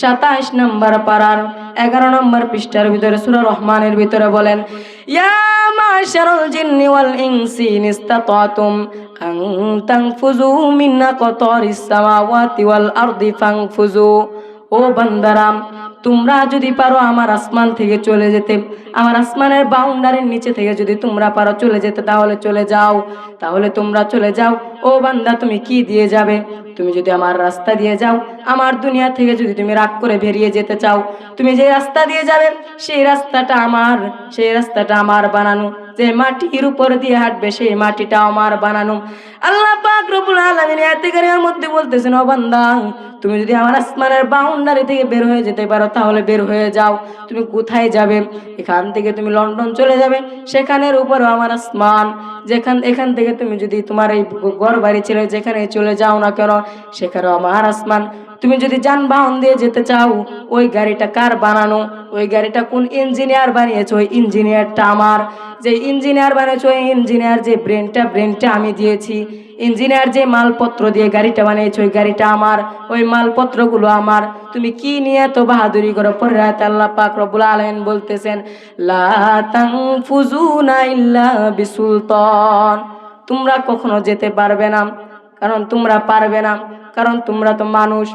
সাতাইশ নম্বর পাড়ার এগারো নম্বর পৃষ্ঠার ভিতরে সুরা রহমানের ভিতরে বলেন, ইয়া মাশারাল জিন্নি ওয়াল ও বান্দারাম তোমরা যদি পারো আমার আসমান থেকে চলে যেতে, আমার আসমানের বাউন্ডারির নিচে থেকে যদি তোমরা পারো চলে যেতে, তাহলে চলে যাও, তাহলে তোমরা চলে যাও। ও বান্দা, তুমি কি দিয়ে যাবে? তুমি যদি আমার রাস্তা দিয়ে যাও, আমার দুনিয়া থেকে যদি তুমি রাগ করে বেরিয়ে যেতে চাও, তুমি যে রাস্তা দিয়ে যাবে, সেই রাস্তাটা আমার, সেই রাস্তাটা আমার বানানো। যে মাটির উপর দিয়ে হাঁটবে, সেই মাটিটা আমার বানানো। আল্লাহ পাক রব্বুল আলামিন এতে কারিমের মধ্যে বলতেছেন, ও বান্দা, তুমি যদি আমার আসমানের বাউন্ডারি থেকে বের হয়ে যেতে পারো, তাহলে বের হয়ে যাও। তুমি কোথায় যাবে? এখান থেকে তুমি লন্ডন চলে যাবে। সেখানের উপরও আমার আসমান। যেখান, এখান থেকে তুমি যদি তোমার এই ঘর বাড়ি ছেড়ে যেখানে চলে যাও না কেন, সেখানেও আমার আসমান। তুমি যদি যানবাহন দিয়ে যেতে চাও, ওই গাড়িটা কার বানানো? ওই গাড়িটা কোন ইঞ্জিনিয়ার বানিয়েছে? ওই ইঞ্জিনিয়ারটা আমার। যে ইঞ্জিনিয়ার বানিয়েছে, ওই ইঞ্জিনিয়ার যে ব্রেনটা ব্রেনটা আমি দিয়েছি। ইঞ্জিনিয়ার যে মালপত্র দিয়ে গাড়িটা বানিয়েছে, ওই গাড়িটা আমার। ওই মালপত্রগুলো আমার। তুমি কি নিয়ে তো বাহাদুরি করো? পরে আল্লাহ পাক রব্বুল আলামিন বলতেছেন, লা তানফুজুনা ইল্লা বিসুলতান। তোমরা কখনো যেতে পারবে না, কারণ তোমরা পারবে না, কারণ তোমরা তো মানুষ।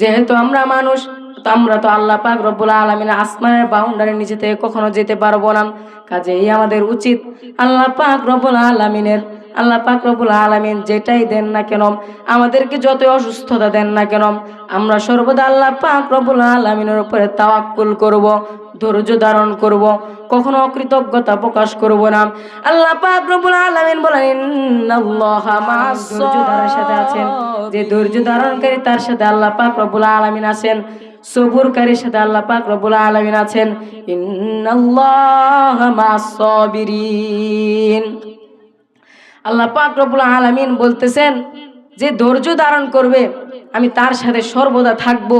যেহেতু আমরা মানুষ, তো আমরা তো আল্লাহ পাক রব্বুল আলমিনের আসমানের বাউন্ডারির নিচে থেকে কখনো যেতে পারব না। কাজেই আমাদের উচিত আল্লাহ পাক রব্বুল আলমিনের, আল্লাহ পাক রব্বুল আলমিন যেটাই দেন না কেন, আমাদেরকে যত অসুস্থতা দেন না কেন, আমরা সর্বদা আল্লাহ পাক রব্বুল আলমিনের উপরে তাওয়াক্কুল করব। ধৈর্য ধারণ করব, কখনো অকৃতজ্ঞতা প্রকাশ করব না। আল্লাহ পাক রব্বুল আলামিন বলেন, ইন্নাল্লাহা মা'আস ধৈর্যধারের সাথে আছেন। যে ধৈর্য ধারণকারী তার সাথে আল্লাহ পাক রব্বুল আলামিন আছেন। সবুরকারীর সাথে আল্লাহ পাক রব্বুল আলামিন আছেন। ইন্নাল্লাহা মা'আস সাবিরিন আল্লাহ পাক রব্বুল আলামিন বলতেছেন, যে ধৈর্য ধারণ করবে, আমি তার সাথে সর্বদা থাকব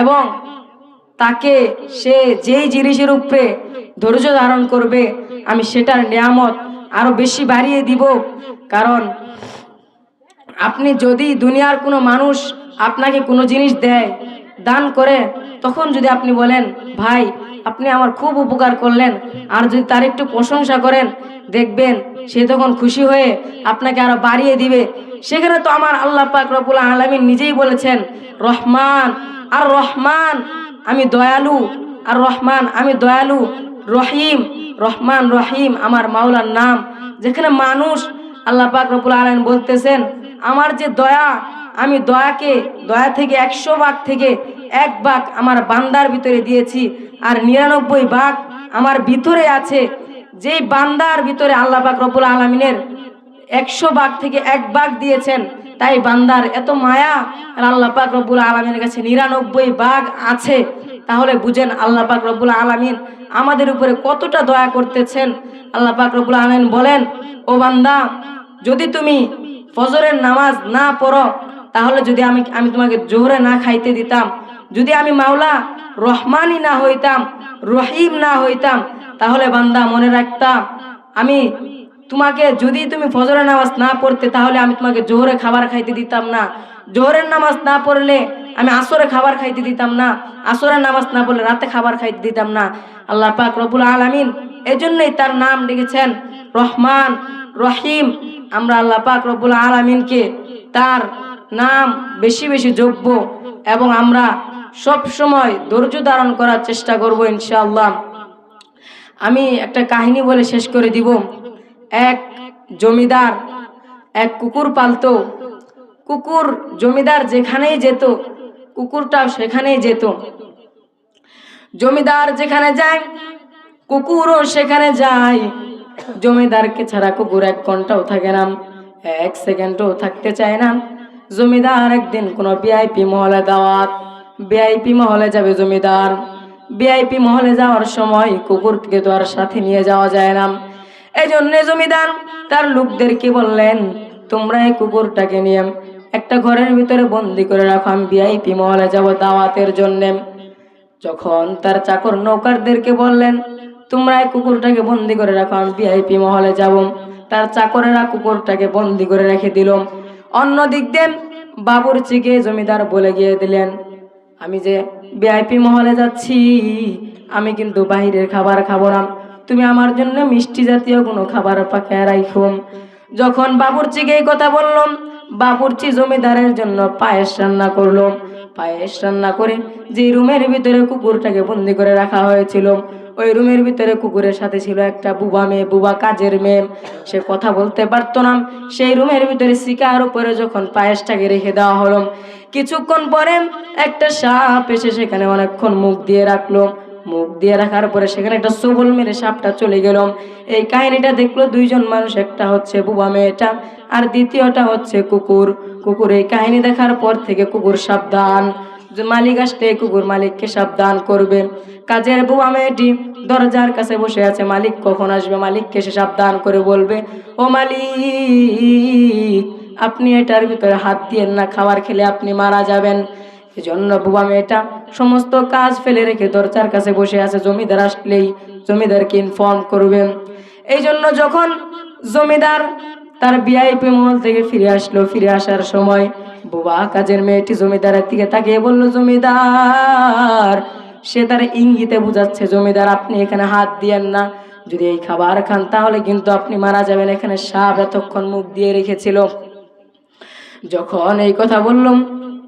এবং তাকে সে যেই জিনিসের উপরে ধৈর্য ধারণ করবে, আমি সেটার নিয়ামত আরও বেশি বাড়িয়ে দিব। কারণ আপনি যদি দুনিয়ার কোনো মানুষ আপনাকে কোনো জিনিস দেয়, দান করে, তখন যদি আপনি বলেন, ভাই আপনি আমার খুব উপকার করলেন। আর যদি তার একটু প্রশংসা করেন, দেখবেন সে তখন খুশি হয়ে আপনাকে আরও বাড়িয়ে দিবে। সেখানে তো আমার আল্লাহ পাক রবুল আলমিন নিজেই বলেছেন, রহমান, আর রহমান, আমি দয়ালু, আর রহমান, আমি দয়ালু, রহিম, রহমান, রহিম, আমার মাওলার নাম। যেখানে মানুষ আল্লাহ পাক রবুল আলম বলতেছেন, আমার যে দয়া আমি দয়াকে, দয়া থেকে একশো ভাগ থেকে এক ভাগ আমার বান্দার ভিতরে দিয়েছি। আর নিরানব্বই ভাগ আমার ভিতরে আছে। যেই বান্দার ভিতরে আল্লাহ পাক রবুল আলমিনের একশো ভাগ থেকে এক ভাগ দিয়েছেন, তাই বান্দার এত মায়া আর আল্লাহ পাক রব্বুল আলমিনের কাছে নিরানব্বই ভাগ আছে। তাহলে বুঝেন আল্লাহ পাক রব্বুল আলমিন আমাদের উপরে কতটা দয়া করতেছেন। আল্লাহ পাক রব্বুল আলমিন বলেন, ও বান্দা, যদি তুমি ফজরের নামাজ না পড়ো তাহলে যদি আমি আমি তোমাকে জোহরে না খাইতে দিতাম, যদি আমি মাওলা রহমানই না হইতাম, রহিম না হইতাম, তাহলে বান্দা মনে রাখতাম আমি তোমাকে যদি তুমি ফজরের নামাজ না পড়তে, তাহলে আমি তোমাকে জোহরে খাবার খাইতে দিতাম না। জোহরের নামাজ না পড়লে আমি আসরে খাবার খাইতে দিতাম না, আসরের নামাজ না পড়লে রাতে খাবার খাইতে দিতাম না। আল্লাহ পাক রবুল আলমিন এজন্যই তার নাম ডেকেছেন রহমান, রহিম। আমরা আল্লাহ পাক রব্বুল আলমিনকে তার নাম বেশি বেশি যোগ্য এবং আমরা সব সময় ধৈর্য ধারণ করার চেষ্টা করব ইনশাআল্লাহ। আমি একটা কাহিনী বলে শেষ করে দিব। এক জমিদার, এক কুকুর পালতো। কুকুর জমিদার যেখানেই যেত, কুকুরটাও সেখানেই যেত। জমিদার যেখানে যায়, কুকুরও সেখানে যায়। জমিদারকে ছাড়া কুকুর এক ঘন্টাও থাকে না, এক সেকেন্ডও থাকতে চায় না। জমিদার একদিন কোনো ভিআইপি মহলে দাওয়াত। ভিআইপি মহলে যাবে জমিদার। ভিআইপি মহলে যাওয়ার সময় কুকুরকে তো আর সাথে নিয়ে যাওয়া যায় না। এই জন্যে জমিদার, তার লোকদেরকে বললেন? তোমরা এই কুকুরটাকে নিয়ে একটা ঘরের ভিতরে বন্দি করে রাখো, আমি ভিআইপি মহলে যাব দাওয়াতের জন্যে। যখন তার চাকর নৌকারদেরকে বললেন, তোমরা এই কুকুরটাকে বন্দি করে রাখো, আমি ভিআইপি মহলে যাব। তার চাকরেরা কুকুরটাকে বন্দি করে রেখে দিল। অন্য দিক দেন বাবুরচিকে জমিদার বলে গিয়ে দিলেন, আমি যে ভিআইপি মহলে যাচ্ছি, আমি কিন্তু বাইরের খাবার খাব না। তুমি আমার জন্য মিষ্টি জাতীয় কোনো খাবার পাকায় রাখো যখন বাবুর্চিকে এই কথা বললাম বাবুর্চি জমিদারের জন্য পায়েস রান্না করল পায়েস রান্না করে যে রুমের ভিতরে কুকুরটাকে বন্দি করে রাখা হয়েছিল ওই রুমের ভিতরে কুকুরের সাথে ছিল একটা বুবা মেয়ে, বুবা কাজের মেয়ে। সে কথা বলতে পারতো না। সেই রুমের ভিতরে শিকার উপরে যখন পায়েসটাকে রেখে দেওয়া হলো, কিছুক্ষণ পরে একটা সাপ এসে সেখানে অনেকক্ষণ মুখ দিয়ে রাখল। মুখ দিয়ে রাখার পরে সেখানে একটা সবল মেরে সাপটা চলে গেল। এই কাহিনীটা দেখল দুইজন মানুষ, একটা হচ্ছে বুবা মেয়েটা আর দ্বিতীয়টা হচ্ছে কুকুর। কুকুর এই কাহিনী দেখার পর থেকে কুকুর সাবধান। মালিক আসলে কুকুর মালিককে সাবধান করবেন। কাজের বুবা মেয়েটি দরজার কাছে বসে আছে, মালিক কখন আসবে? মালিককে সে সাবধান করে বলবে, ও মালিক, আপনি এটার ভিতরে হাত দিয়েন না, খাবার খেলে আপনি মারা যাবেন। এজন্য বুবা মেয়েটা সমস্ত কাজ ফেলে রেখে দরজার কাছে বসে আছে, জমিদার আসলেই জমিদারকে ইনফর্ম করবেন। এই জন্য যখন জমিদার তার বিআইপি মহল থেকে ফিরে আসলো, ফিরে আসার সময় বুবা কাজের মেয়েটি জমিদারের দিকে তাকিয়ে বলল, জমিদার, সে তার ইঙ্গিতে বুঝাচ্ছে, জমিদার, আপনি এখানে হাত দিয়েন না। যদি এই খাবার খান, তাহলে কিন্তু আপনি মারা যাবেন। এখানে সাপ এতক্ষণ মুখ দিয়ে রেখেছিল। যখন এই কথা বললাম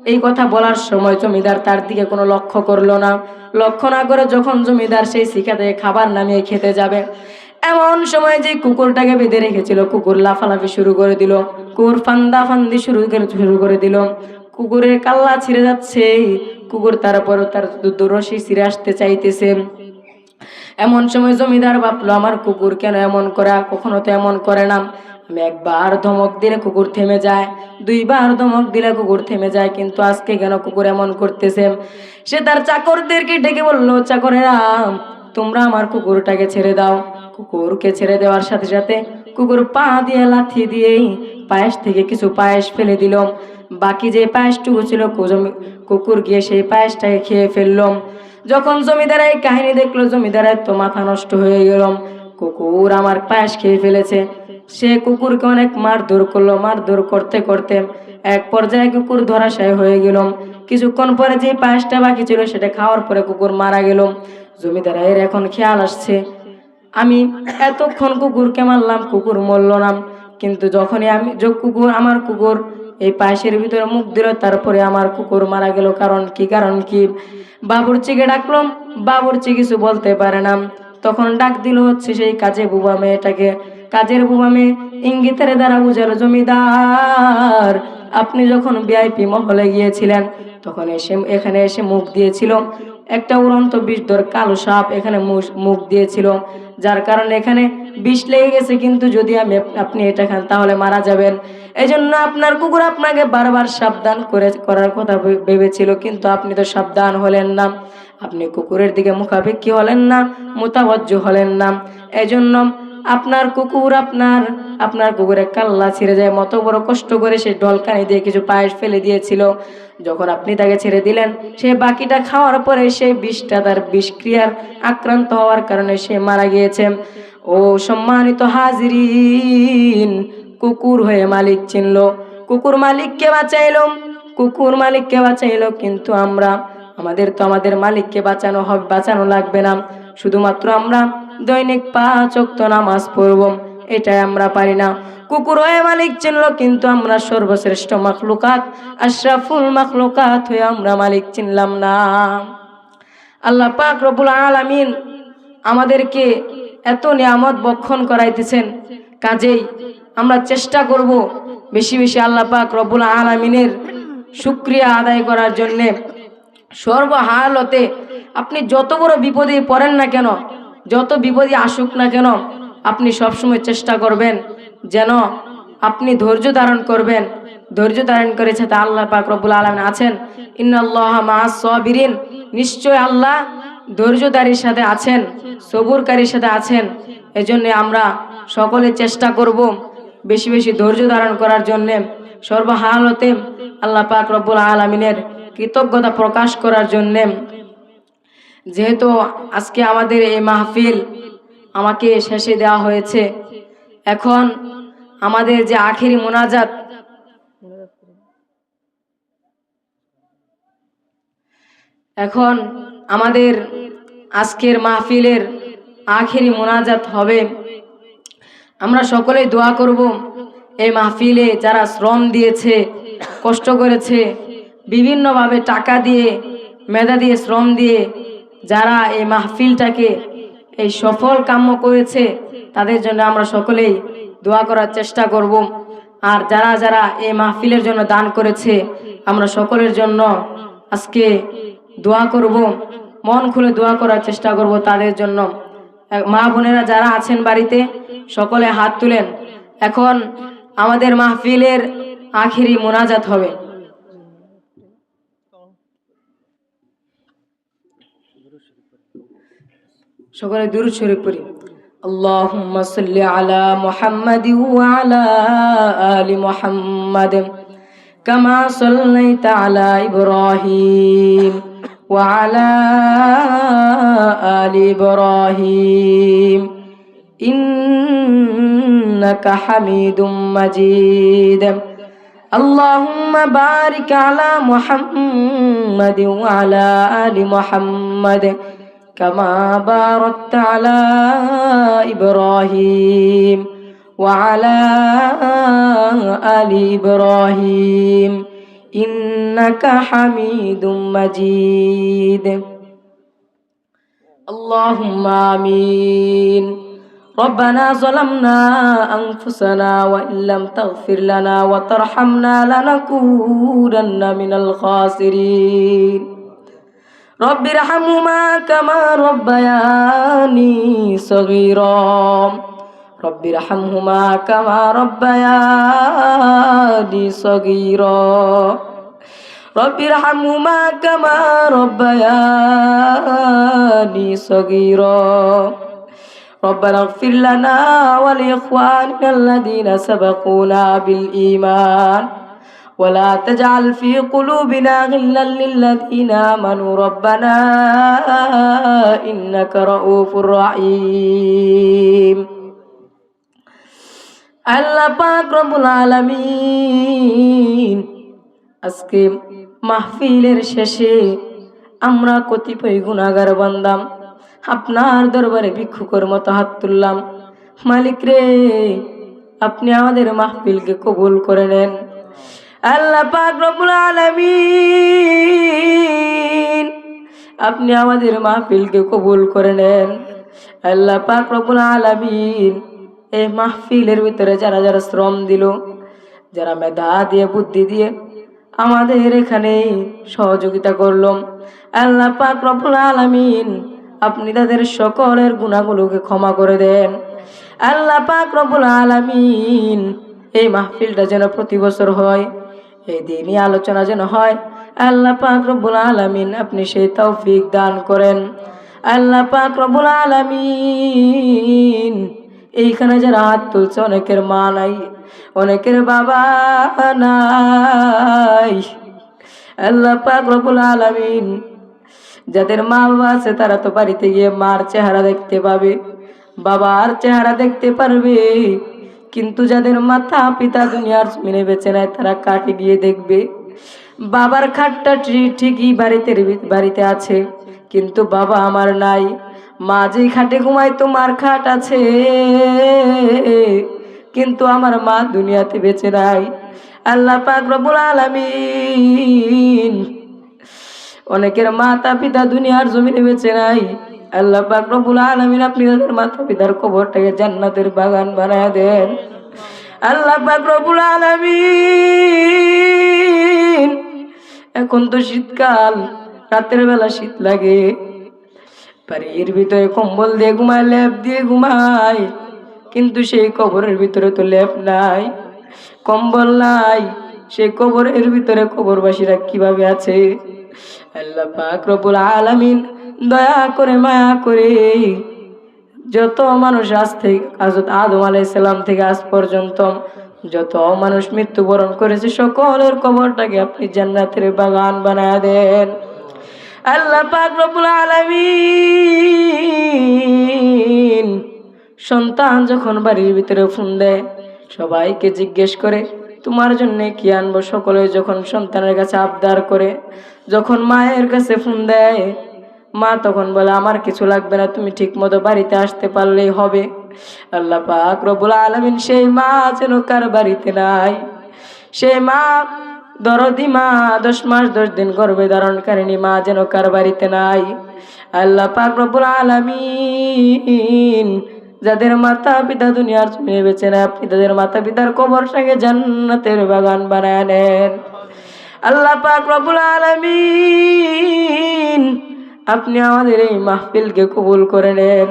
এই কথা বলার সময় জমিদার তার দিকে কোনো লক্ষ্য করল না। লক্ষ্য না করে যখন জমিদার সেই শিখা থেকে খাবার নামিয়ে খেতে যাবে এমন সময় যে কুকুরটাকে বেঁধে রেখেছিল, কুকুর লাফালাফি শুরু করে দিল, কুকুর ফান্দা ফান্দি শুরু করে শুরু করে দিল। কুকুরের কাল্লা ছিঁড়ে যাচ্ছে, কুকুর তারপর তার দুরসি ছিঁড়ে আসতে চাইতেছে। এমন সময় জমিদার ভাবলো, আমার কুকুর কেন এমন করা? কখনো তো এমন করে না। আমি একবার ধমক দিলে কুকুর থেমে যায়, দুইবার ধমক দিলে কুকুর থেমে যায়, কিন্তু আজকে কেন কুকুর এমন করতেছে? সে তার চাকরদেরকে ডেকে বলল, চাকরেরা, তোমরা আমার কুকুরটাকে ছেড়ে দাও। কুকুরকে ছেড়ে দেওয়ার সাথে সাথে কুকুর পা দিয়ে লাথি দিয়েই পায়েস থেকে কিছু পায়েস ফেলে দিল। বাকি যে পায়েসটুকু ছিল কুকুর গিয়ে সেই পায়েসটাকে খেয়ে ফেললাম যখন জমিদার এই কাহিনী দেখল জমিদারের তো মাথা নষ্ট হয়ে গেল। কুকুর আমার পায়েস খেয়ে ফেলেছে। সে কুকুরকে অনেক মারধর করল। মারধর করতে করতে এক পর্যায়ে কুকুর ধরাশায় হয়ে গেল। কিছুক্ষণ পরে যে পায়েসটা বাকি ছিল, সেটা খাওয়ার পরে কুকুর মারা গেল। জমিদারের এখন খেয়াল আসছে। আমি এতক্ষণ কুকুরকে মারলাম, কুকুর মরল না। কিন্তু যখনই আমি, যে কুকুর, আমার কুকুর এই পায়েসের ভিতরে মুখ দিল, তারপরে আমার কুকুর মারা গেল। কারণ কি কারণ কি? বাবুরচিকে ডাকলাম, বাবুরচি কিছু বলতে পারে না। তখন ডাক দিল হচ্ছে সেই কাজে বুবা মেয়েটাকে। কাজের বুবা মেয়ে ইঙ্গিতের দ্বারা বুঝালো, জমিদার, আপনি যখন ভিআইপি মহলে গিয়েছিলেন, তখন এসে, এখানে এসে মুখ দিয়েছিল। একটা উড়ন্ত বিষ বিষধর কালো সাপ এখানে মুখ দিয়েছিল। যার কারণে এখানে বিষ লেগে গেছে, কিন্তু যদি আমি আপনি এটা খান, তাহলে মারা যাবেন। এই জন্য আপনার কুকুর আপনাকে বারবার সাবধান করে, করার কথা ভেবেছিল, কিন্তু আপনি তো সাবধান হলেন না। আপনি কুকুরের দিকে মুখাপেক্ষি হলেন না, মোতাবজ্জ হলেন না। এই জন্য আপনার কুকুর আপনার আপনার কুকুরের কাল্লা ছিঁড়ে যায়, মতো বড় কষ্ট করে সে ডলকানি দিয়ে কিছু পায়েস ফেলে দিয়েছিল। যখন আপনি তাকে ছেড়ে দিলেন, সে বাকিটা খাওয়ার পরে সেই বিষটা তার বিষক্রিয়ার আক্রান্ত হওয়ার কারণে সে মারা গিয়েছে। ও সম্মানিত হাজিরিন, কুকুর হয়ে মালিক চিনল। কুকুর মালিককে বাঁচাইল। কুকুর মালিককে বাঁচাইল, কিন্তু আমরা, আমাদের তো আমাদের মালিককে বাঁচানো হবে, বাঁচানো লাগবে না। শুধুমাত্র আমরা দৈনিক পাঁচ নামাজ পড়ব, এটাই আমরা পারি না। কুকুর হয়ে মালিক চিনলো, কিন্তু আমরা সর্বশ্রেষ্ঠ মাখলুকাত, আশরাফুল মাখলুকাত হয়ে আমরা মালিক চিনলাম না। আল্লাহ পাক রবুল আলামিন আমাদেরকে এত নিয়ামত বক্ষণ করাইতেছেন, কাজেই আমরা চেষ্টা করব বেশি বেশি আল্লাহ পাক রবুল আলামিনের শুক্রিয়া আদায় করার জন্যে। সর্বহালতে আপনি যত বড় বিপদে পড়েন না কেন, যত বিপদে আসুক না কেন, আপনি সবসময় চেষ্টা করবেন। যেন আপনি ধৈর্য ধারণ করবেন। ধৈর্য ধারণ করেছে তা আল্লাহ পাক রব্বুল আলমিন আছেন। ইন্নাল্লাহ মা সবিরিন। নিশ্চয় আল্লাহ ধৈর্যদারির সাথে আছেন, সবুরকারীর সাথে আছেন। এজন্য আমরা সকলে চেষ্টা করব বেশি বেশি ধৈর্য ধারণ করার জন্যে। সর্বহালতে আল্লাহ পাক রব্বুল আলমিনের কৃতজ্ঞতা প্রকাশ করার জন্যে। যেহেতু আজকে আমাদের এই মাহফিল আমাকে শেষে দেওয়া হয়েছে এখন আমাদের যে আখেরি মোনাজাত, এখন আমাদের আজকের মাহফিলের আখেরি মোনাজাত হবে। আমরা সকলেই দোয়া করব, এই মাহফিলে যারা শ্রম দিয়েছে, কষ্ট করেছে, বিভিন্নভাবে টাকা দিয়ে, মেধা দিয়ে শ্রম দিয়ে, যারা এই মাহফিলটাকে এই সফল কাম্য করেছে, তাদের জন্য আমরা সকলেই দোয়া করার চেষ্টা করব। আর যারা যারা এই মাহফিলের জন্য দান করেছে, আমরা সকলের জন্য আজকে দোয়া করব, মন খুলে দোয়া করার চেষ্টা করব তাদের জন্য। মা বোনেরা যারা আছেন বাড়িতে, সকলে হাত তুলেন। এখন আমাদের মাহফিলের আখিরি মোনাজাত হবে। সকলে দুরুদ শরীফ পড়ি اللهم صل على محمد وعلى آل محمد كما صليت على إبراهيم وعلى آل إبراهيم إنك حميد مجيد اللهم بارك على محمد وعلى آل محمد كما باركت على إبراهيم وعلى آل إبراهيم إنك حميد مجيد اللهم آمين ربنا ظلمنا أنفسنا وإن لم تغفر لنا وترحمنا لنكونن من الخاسرين رب ارحمهما كما ربياني صغيرا. رب ارحمهما كما ربياني صغيرا. رب ارحمهما كما ربياني صغيرا. ربنا اغفر لنا ولإخواننا الذين سبقونا بالإيمان. ولا تجعل في قلوبنا غلا للذين آمنوا ربنا إنك رؤوف رحيم আল্লাহ পাক রব্বুল আলামিন আজকে মাহফিলের শেষে আমরা কতিপয় গুণাগার বান্দাম আপনার দরবারে ভিক্ষুকর মতো হাত তুললাম মালিক রে আপনি আমাদের মাহফিলকে কবুল করে নেন আল্লাহ পাক রব্বুল আলামিন, আপনি আমাদের মাহফিলকে কবুল করে নেন। আল্লাহ পাক রব্বুল আলামিন এই মাহফিলের ভিতরে যারা যারা শ্রম দিল, যারা মেধা দিয়ে, বুদ্ধি দিয়ে আমাদের এখানে সহযোগিতা করল। আল্লাহ পাক রব্বুল আলামিন, আপনি তাদের সকলের গুণাগুলোকে ক্ষমা করে দেন। আল্লাহ পাক রব্বুল আলামিন এই মাহফিলটা যেন প্রতি বছর হয়। এই দিনই আলোচনা যেন হয়। আল্লাহ পাক রব্বুল আলামিন আপনি সেই তৌফিক দান করেন। আল্লাহ পাক রব্বুল আলামিন এইখানে যারা হাত তুলছে, অনেকের মা নাই, অনেকের বাবা নাই। আল্লাহ পাক রব্বুল আলামিন যাদের মা বাবা আছে, তারা তো বাড়িতে গিয়ে মার চেহারা দেখতে পাবে, বাবার চেহারা দেখতে পারবে। কিন্তু যাদের মাথা পিতা দুনিয়ার জমিনে বেঁচে নেয় তারা কাকে গিয়ে দেখবে, বাবার খাটটা ঠিকই বাড়িতে বাড়িতে আছে, কিন্তু বাবা আমার নাই। মা যেই খাটে ঘুমায় তো মার খাট আছে। কিন্তু আমার মা দুনিয়াতে বেঁচে নাই। আল্লাহ পাক রব্বুল অনেকের মাতা পিতা দুনিয়ার জমিনে বেঁচে নাই। আল্লাহ পাক রব্বুল আলামিন আপনি তাদের মাতা পিতার কবরটাকে জান্নাতের বাগান বানায় দেন। আল্লাহ পাক রব্বুল আলামিন, এখন তো শীতকাল, রাতের বেলা শীত লাগে। বাড়ির ভিতরে কম্বল দিয়ে ঘুমায় লেপ দিয়ে ঘুমায়, কিন্তু সেই কবরের ভিতরে তো লেপ নাই, কম্বল নাই। সেই কবরের ভিতরে কবরবাসীরা কীভাবে আছে? আল্লাহ পাক রব্বুল আলামিন দয়া করে মায়া করে। যত মানুষ আজ থেকে হযরত আদম আলাইসাল্লাম থেকে আজ পর্যন্ত যত মানুষ মৃত্যুবরণ করেছে, সকলের কবরটাকে আপনি জান্নাতের বাগান বানায় দেন। আল্লাহ পাক রব্বুল আলামিন সন্তান যখন বাড়ির ভিতরে ফোন দেয়, সবাইকে জিজ্ঞেস করে, তোমার জন্য কি আনব? সকলে যখন সন্তানের কাছে আবদার করে, যখন মায়ের কাছে ফোন দেয় মা তখন বলে, আমার কিছু লাগবে না, তুমি ঠিক মতো বাড়িতে আসতে পারলেই হবে। আল্লাহ পাক রবুল আলমিন সেই মা যেন কার বাড়িতে নাই। সেই মা দরদি মা, দশ মাস, দশ দিন গর্ভে ধারণকারিণী মা যেন কার বাড়িতে নাই। আল্লাহ পাক রবুল আলমিন যাদের মাতা পিতা দুনিয়ার জমিনে বেঁচে না আপনি তাদের মাতা পিতার কবর সঙ্গে জান্নাতের বাগান বানায় নেন। আল্লাহ পাক রবুল আলমিন আপনি আমাদের এই মাহফিলকে কবুল করে নেন।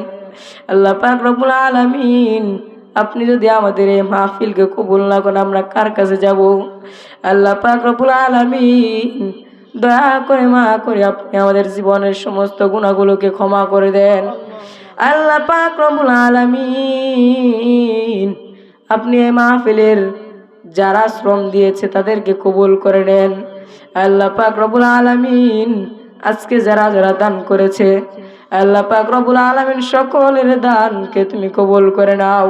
আল্লাহ রবুল আলমিন, আপনি যদি আমাদের এই মাহফিলকে কবুল না করেন, আমরা কার কাছে যাব? আল্লাহ পাক রবুল আলমিন, দয়া করে মা করে আপনি আমাদের জীবনের সমস্ত গুণাগুলোকে ক্ষমা করে দেন। আল্লাহ পাক রবুল আলমিন, আপনি এই মাহফিলের যারা শ্রম দিয়েছে, তাদেরকে কবুল করে নেন। আল্লাহ পাক রবুল আলমিন আজকে যারা যারা দান করেছে, আল্লাহ পাক রবুল আলমিন সকলের দানকে তুমি কবুল করে নাও।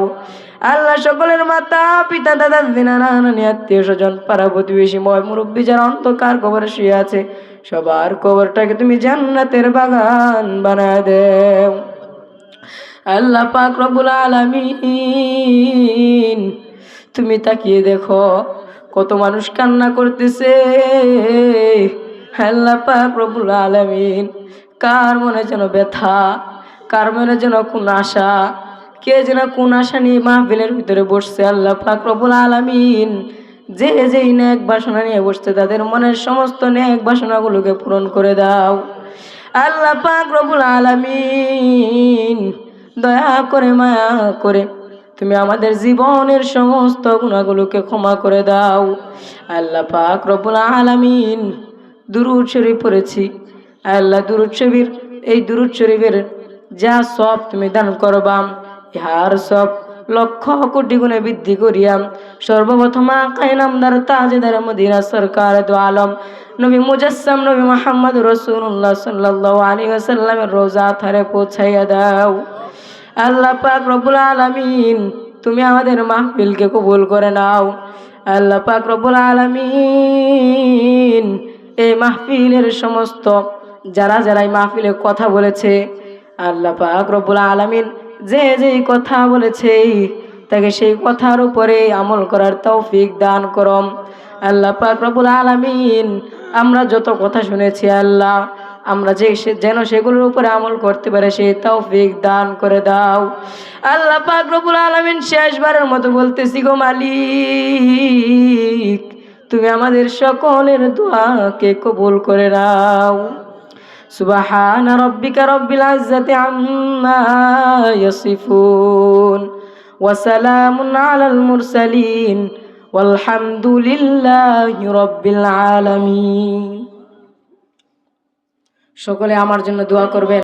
আল্লাহ সকলের মাতা, পিতা, দাদা, দিনা আত্মীয় স্বজন, পাড়া প্রতিবেশী, ময় মুরব্বী যারা অন্ধকার কবরে শুয়ে আছে, সবার কবরটাকে তুমি জান্নাতের বাগান বানায় দেও। আল্লাহ পাক রবুল আলমিন, তুমি তাকিয়ে দেখো, কত মানুষ কান্না করতেছে। আল্লাহ পাক রবুল আলমিন। কার মনে যেন ব্যথা, কার মনে যেন কোন আশা, কে যেন কোন আশা নিয়ে মাহফিলের ভিতরে বসছে আল্লাহ পাক রবুল আলমিন। যে যেই নেক বাসনা নিয়ে বসছে, তাদের মনের সমস্ত নেক বাসনাগুলোকে পূরণ করে দাও। আল্লাহ পাক রবুল আলমিন, দয়া করে, মায়া করে তুমি আমাদের জীবনের সমস্ত গুণাগুলোকে ক্ষমা করে দাও। আল্লাহ পাক রবুল আলমিন দুরুদ শরীফ পড়েছি। আল্লাহ, দুরুদ শরীফের, এই দুরুদ শরীফের যা সব তুমি দান করবাম ইহার সব লক্ষ কোটি গুণে বৃদ্ধি করিয়াম। সর্বপ্রথম আকাই নামদার তাজেদার মদিনা সরকার দো আলম। নবী মুজাসসাম নবী মোহাম্মদ রসুল্লাহ সাল্লাহ আলী আসাল্লামের রোজা থারে পৌঁছাইয়া দাও। আল্লাহ পাক রবুল আলমিন, তুমি আমাদের মাহফিলকে কবুল করে নাও। আল্লাহ পাক রবুল আলমিন এই মাহফিলের সমস্ত যারা যারা এই মাহফিলে কথা বলেছে, আল্লাহ পাক রবুল আলমিন যে যেই কথা বলেছে, তাকে সেই কথার উপরে আমল করার তৌফিক দান করম আল্লাহ পাক রবুল আলমিন, আমরা যত কথা শুনেছি আল্লাহ, আমরা যে যেন সেগুলোর উপরে আমল করতে পারে, সেই তৌফিক দান করে দাও। আল্লাহ পাক রবুল আলমিন শেষবারের মতো বলতেছি গো মালিক তুমি আমাদের সকলের দোয়াকে কবুল করে নাও। সুবাহান রব্বিকা রব্বিল আজ্জাতি আম্মা ইয়াসিফুন, ওয়া সালামুন আলাল মুরসালিন, ওয়ালহামদুলিল্লাহি রব্বিল আলামিন। সকলে আমার জন্য দোয়া করবেন।